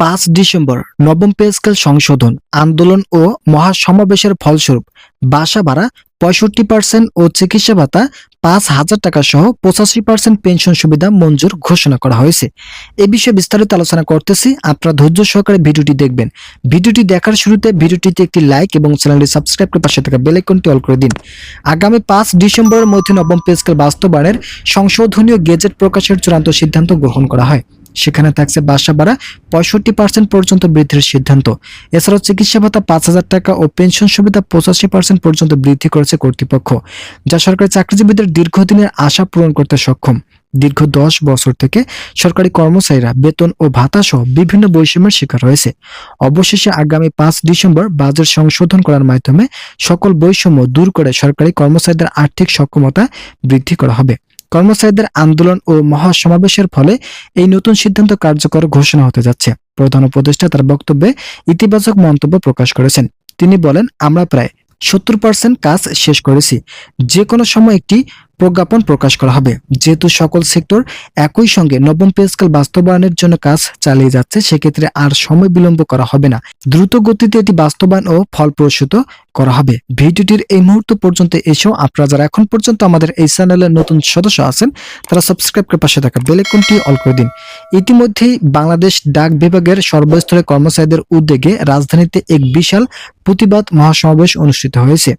পাঁচ ডিসেম্বর নবম pay scale সংশোধন, আন্দোলন ও মহাসমাবেশের ফলস্বরূপ বাসা ভাড়া পঁয়ষট্টি পার্সেন্ট ও চিকিৎসা ভাতা পাঁচ হাজার টাকা সহ পঁচাশি পার্সেন্ট পেনশন সুবিধা মঞ্জুর ঘোষণা করা হয়েছে। এ বিষয়ে বিস্তারিত আলোচনা করতেছি, আপনারা ধৈর্য সহকারে ভিডিওটি দেখবেন। ভিডিওটি দেখার শুরুতে ভিডিওটিতে একটি লাইক এবং চ্যানেলটি সাবস্ক্রাইব করে পাশে থাকা বেল আইকনটি অল করে দিন। আগামী পাঁচ ডিসেম্বরের মধ্যে নবম পে স্কেল বাস্তবায়নের সংশোধনীয় গেজেট প্রকাশের চূড়ান্ত সিদ্ধান্ত গ্রহণ করা হয়। সেখানে থাকছে বাসা ভাড়া পঁয়ষট্টি পার্সেন্ট পর্যন্ত বৃদ্ধির সিদ্ধান্ত। এছাড়াও চিকিৎসা ভাতা পাঁচ হাজার টাকা ও পেনশন সুবিধা পঁচাশি পার্সেন্ট পর্যন্ত বৃদ্ধি করেছে কর্তৃপক্ষ, যা সরকারি চাকরিজীবীদের দীর্ঘদিনের আশা পূরণ করতে সক্ষম। দীর্ঘ দশ বছর থেকে সরকারি কর্মচারীরা বেতন ও ভাতা সহ বিভিন্ন বৈষম্যের শিকার হয়েছে। অবশেষে আগামী পাঁচ ডিসেম্বর বাজেট সংশোধন করার মাধ্যমে সকল বৈষম্য দূর করে সরকারি কর্মচারীদের আর্থিক সক্ষমতা বৃদ্ধি করা হবে। কর্মচারীদের আন্দোলন ও মহাসমাবেশের ফলে এই নতুন সিদ্ধান্ত কার্যকর ঘোষণা হতে যাচ্ছে। প্রধান উপদেষ্টা তার বক্তব্যে ইতিবাচক মন্তব্য প্রকাশ করেছেন। তিনি বলেন, আমরা প্রায় সত্তর পার্সেন্ট কাজ শেষ করেছি। যে কোনো সময় একটি প্রজ্ঞাপন প্রকাশ করা হবে। যেহেতু সকল সেক্টর একই সঙ্গে নবম পে স্কেল বাস্তবায়নের জন্য কাজ চালিয়ে যাচ্ছে, সেক্ষেত্রে আর সময় বিলম্ব করা হবে না। দ্রুত গতিতে এটি বাস্তবায়ন ও ফলপ্রসূত করা হবে। ভিডিওটির এই মুহূর্ত পর্যন্ত এসেও আপনারা যারা এখন পর্যন্ত আমাদের এই চ্যানেলের নতুন সদস্য আছেন, তারা সাবস্ক্রাইব করে পাশে থাকা বেল আইকনটি অল করে দিন। ইতিমধ্যেই বাংলাদেশ ডাক বিভাগের সর্বস্তরের কর্মচারীদের উদ্যোগে রাজধানীতে এক বিশাল প্রতিবাদ মহাসমাবেশ অনুষ্ঠিত হয়েছে।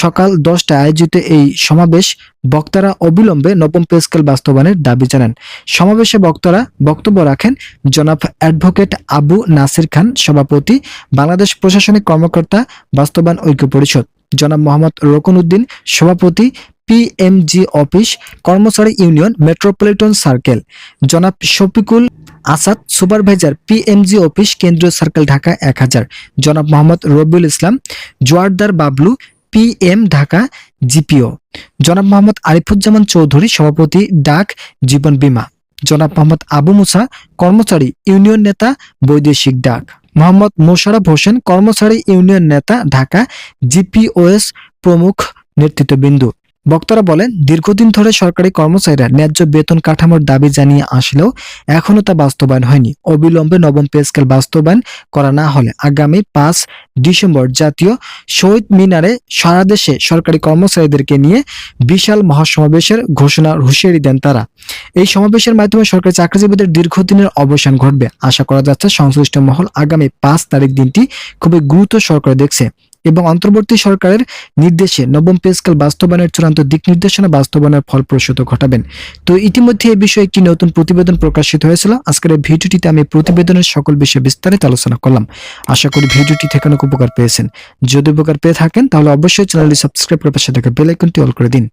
সকাল দশটায় আয়োজিত এই সমাবেশ বক্তারা অবিলম্বে নবম পে স্কেল বাস্তবায়নের দাবি জানান। সমাবেশে বক্তারা বক্তব্য রাখেন জনাব অ্যাডভোকেট আবু নাসির খান, সভাপতি, বাংলাদেশ প্রশাসনিক কর্মকর্তা, বাস্তবায়ন ঐক্য পরিষদ, জনাব মোহাম্মদ রকন উদ্দিন, সভাপতি পিএমজি অফিস, কর্মচারী ইউনিয়ন, মেট্রোপলিটন সার্কেল, জনাব Shafiqul Asad, supervisor PMG office, কেন্দ্রীয় সার্কেল, ঢাকা এক হাজার, জনাব মোহাম্মদ রবিউল ইসলাম, জোয়ারদার বাবলু পিএম ঢাকা জিপিও। জনাব মোহাম্মদ আরিফুজ্জামান চৌধুরী, সভাপতি, ডাক, জীবন বীমা। জনাব মোহাম্মদ আবু মুসা, কর্মচারী, ইউনিয়ন নেতা, বৈদেশিক ডাক। মোহাম্মদ মোশারফ হোসেন, কর্মচারী, ইউনিয়ন নেতা, ঢাকা জিপিওএস প্রমুখ নেতৃত্ববৃন্দ। বক্তারা বলেন, দীর্ঘদিন ধরে সরকারি কর্মচারীরা ন্যায্য বেতন কাঠামোর দাবি জানিয়ে আসলেও এখনও তা বাস্তবায়ন হয়নি। অবিলম্বে নবম পে স্কেল বাস্তবায়ন করা না হলে আগামী পাঁচ ডিসেম্বর জাতীয় শহীদ মিনারে সারা দেশে সরকারি কর্মচারীদেরকে নিয়ে বিশাল মহাসমাবেশের ঘোষণা হুঁশিয়ারি দেন তারা। এই সমাবেশের মাধ্যমে সরকারি চাকরিজীবীদের দীর্ঘদিনের অবসান ঘটবে। আশা করা যাচ্ছে, সংশ্লিষ্ট মহল আগামী পাঁচ তারিখ দিনটি খুবই গুরুত্ব সরকার দেখছে। এবং অন্তর্বর্তী সরকারের নির্দেশে নবম পে স্কেল বাস্তবায়নের চূড়ান্ত দিক নির্দেশনা বাস্তবায়নের ফলপ্রসূত ঘটাবেন। তো ইতিমধ্যে এই বিষয়ে একটি নতুন প্রতিবেদন প্রকাশিত হয়েছিল। আজকের এই ভিডিওটিতে আমি প্রতিবেদনের সকল বিষয়ে বিস্তারিত আলোচনা করলাম। আশা করি ভিডিওটি থেকে অনেক উপকার পেয়েছেন। যদি উপকার পেয়ে থাকেন, তাহলে অবশ্যই চ্যানেলটি সাবস্ক্রাইব করে পাশে থাকা বেল আইকনটি অল করে দিন।